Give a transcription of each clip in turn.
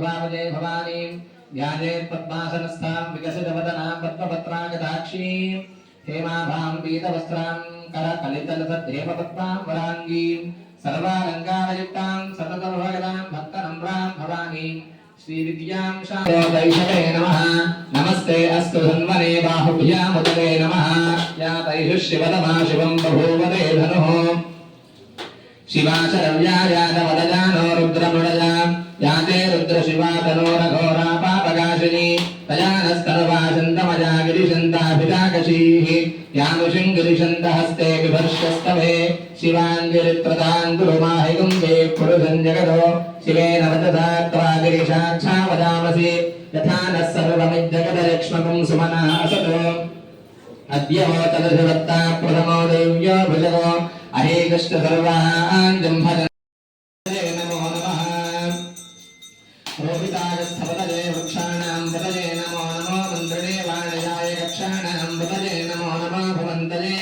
ముఖాముదే భవానీ వ్యాజే పద్మాసనస్థాం వికసిత వదనా పద్మపత్రాగతాక్షీ హేమాభాం పీత వస్త్రాం కర కలితల పీతవస్త్రాం పద్మాం వరాంగీ సర్వాలంకారయుక్తాం సతతోహగదాం భక్తనమ్రాం భవానీ శ్రీవిద్యాం శాంతైషతే నమః నమస్తే అస్తు ధన్వనే బాహుభ్యాముదరే నమః యాతైషు శివతమా శివం బహూవదే ధనుః శివాచరవ్యాయాదవదజానో రుద్రమృడజాం याते रुद्रशिवा तनोरघोरा पापकाशिनी तयानस्तनुवासन्तमजा गिरिशन्ताभिजाकशीः यामुषिङ्गिरिशन्तहस्ते बिभर्षस्तवे शिवाङ्गिरित्रतान् गुरुमाहिगुम्बे पुरुषञ्जगतो शिवेन वदसा त्वा गिरिशाच्छा वदामसि यथा नः सर्वमिज्जगदलक्ष्मकं सुमना असतो अद्योतलधिवत्ता प्रथमो दैव्यो भुजगो अहे कृष्ण सर्वान् जम्भज वाणयाय कक्षाणां पतये नमो नमो भवन्तये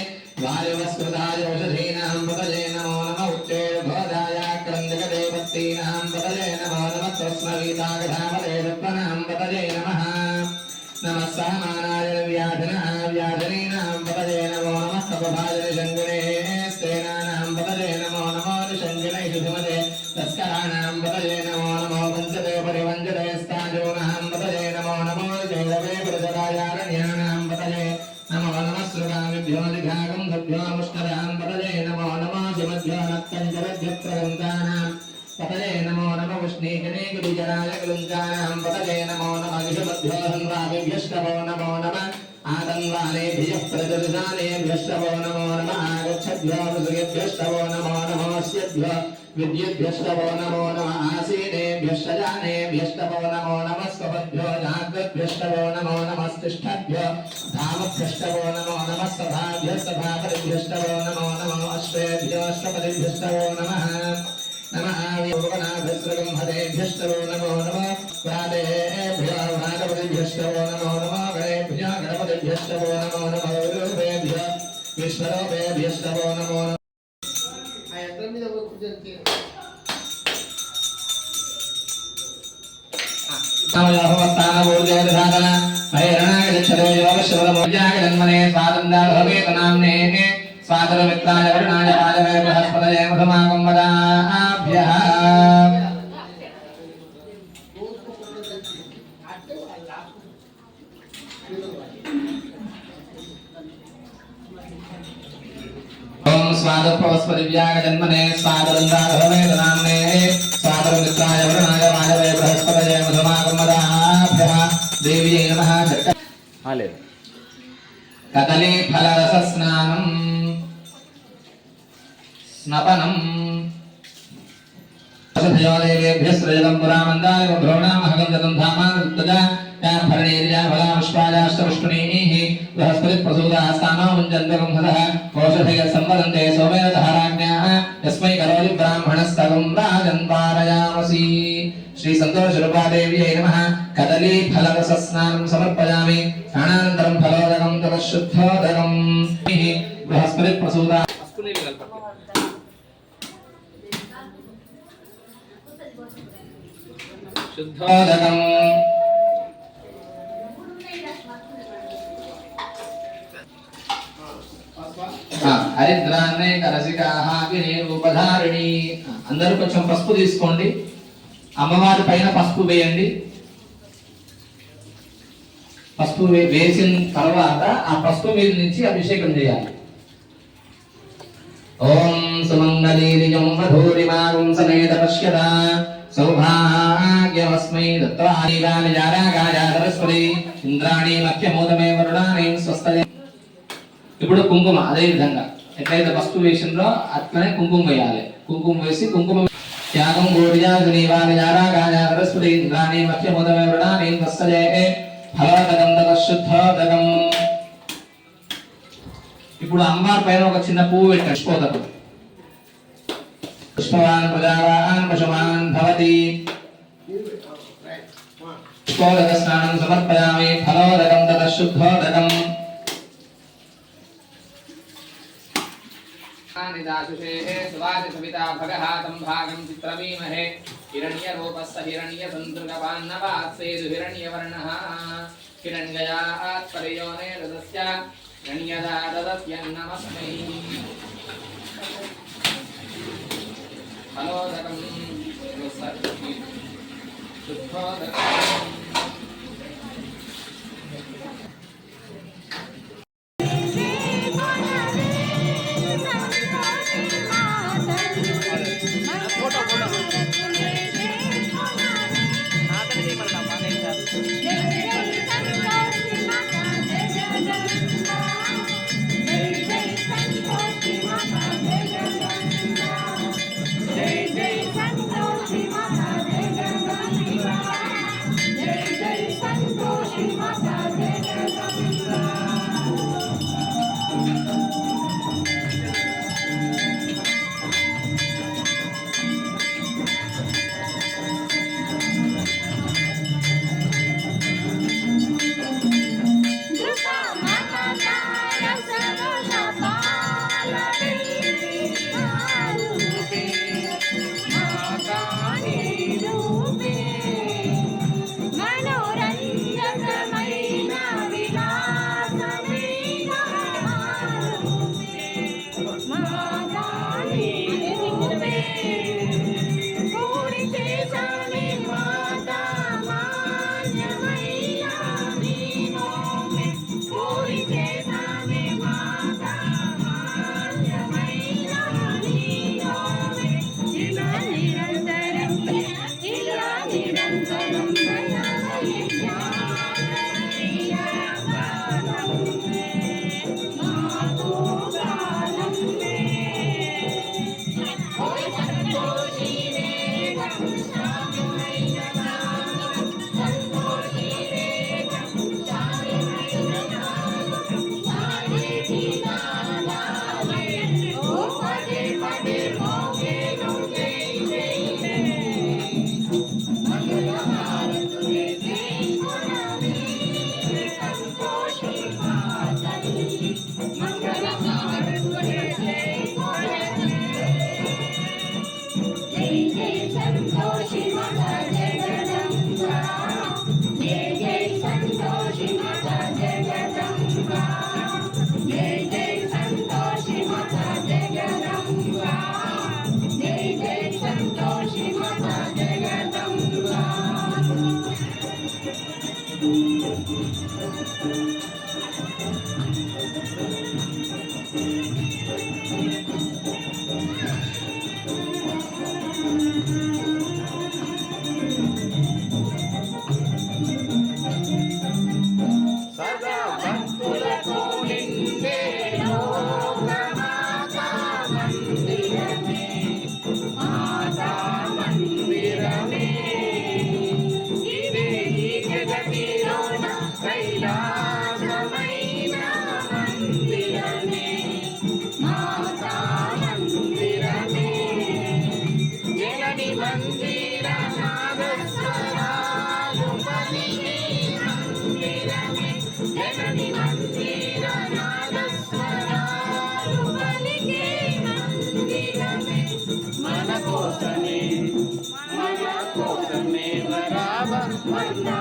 वायुवस्कृताय औषधीनां पतये नमो नमः उच्चैर्घोराय क्रन्दकदेवत्तीनां पतये नमो नमः कृष्णगीतागधापदे दत्तनां पतये नमः नमः सहमानाय व्याधिनः व्याधिनीनां पतये नमो नमः कपभाजने शङ्गिणे स्तेनानां पतये नमो नमो निषङ्गिणे सुधिमते तस्कराणां पतये नमो विष्णीजने गिरिजराय गलुञ्जानां पतये नमो नमः विषमभ्यो हन्वाभिभ्यष्टवो नमो नमः आतन्वानेभ्यः प्रजर्जानेभ्यष्टवो नमो नमः आगच्छद्भ्यो मृगेभ्यष्टवो नमो नमोऽस्यभ्यो विद्युद्भ्यष्टवो नमो नमः आसीनेभ्यष्टजानेभ्यष्टवो नमो नमः स्वपद्भ्यो जाग्रद्भ्यष्टवो नमो नमस्तिष्ठद्भ्यो धामभ्यष्टवो नमो नमः सभाभ्यः सभापतिभ्यष्टवो नमो नमः अश्वेभ्यो अष्टपतिभ्यष्टवो नमः నమఃనాభ్యస్తవో నమో నమ ప్రాణేభ్యో భాగవతిభ్యస్తవో నమో నమ నమో నమ రూపేభ్య విశ్వరూపేభ్యస్తవో నమో సాధన నామ్నే सागरवित्ताय वरुणाय पादवे बृहस्पतये प्रथमागं वदाभ्यः स्वादप्रवस्पतिव्यागजन्मने स्वादरन्दाघवेदनाम्ने स्वादरमित्राय वरुणाय माधवे बृहस्पतये मधुमागमदाभ्यः देव्यै नमः। कदलीफलरसस्नानम्। స్నపనం. సంవదంతే సోమేన యస్మై కరోలి బ్రాహ్మణస్తవం రాజన్ శ్రీ సంతోష రూపాదేవ్యై నమః. కదలీ ఫలరస స్నానం సమర్పయామి. స్నానానంతరం ఫలోదకం తవ శుద్ధోదకం బృహస్పతి ప్రసూదా శుద్ధోదకం ఆ, హరిద్రాన్నే కరసికాహ అందరూ కొంచెం పసుపు తీసుకోండి. అమ్మవారి పైన పసుపు వేయండి. పసుపు వేసిన తర్వాత ఆ పసుపు మీద నుంచి అభిషేకం చేయాలి. ఓం సుమంగళీరియం వధూరిమాగం సమేత పశ్యత. సౌభాగ్యమస్మై దత్వాని జారాగాయ సరస్వతి ఇంద్రాణి మధ్యమూతమే వరుణాని స్వస్థలే ఇప్పుడు కుంకుమ అదే విధంగా. ఎట్లయితే పసుపు వేషంలో అట్లనే కుంకుమ వేయాలి. కుంకుమ వేసి కుంకుమ త్యాగం గోడియాగ్నివాని నారాగాయ సరస్వతి ఇంద్రాణి మధ్యముదమే వరుణాని స్వస్థలే ఫలదగం దగ శుద్ధోదగం ఇప్పుడు అమ్మవారి పైన ఒక చిన్న పువ్వు పెట్టాడు పుష్పోదకం पुष्पवान् प्रजावान् पशुमान् भवति। पुष्पोदकस्नानं समर्पयामि। फलोदकं ततः शुद्धोदकम्। निदाशुषेः सुवाचसविता भगः सम्भागं चित्रमीमहे। हिरण्यरूपस्य हिरण्यसन्दृगपान्नवात्सेतु हिरण्यवर्णः। हिरण्यया आत्पर्योने रदस्य हिरण्यदा रदस्यन्नमस्मै దదస్య హిరణ్యదా దదస్యన్నమస్మై కోసమే మన కోసమే వరావ మన్నా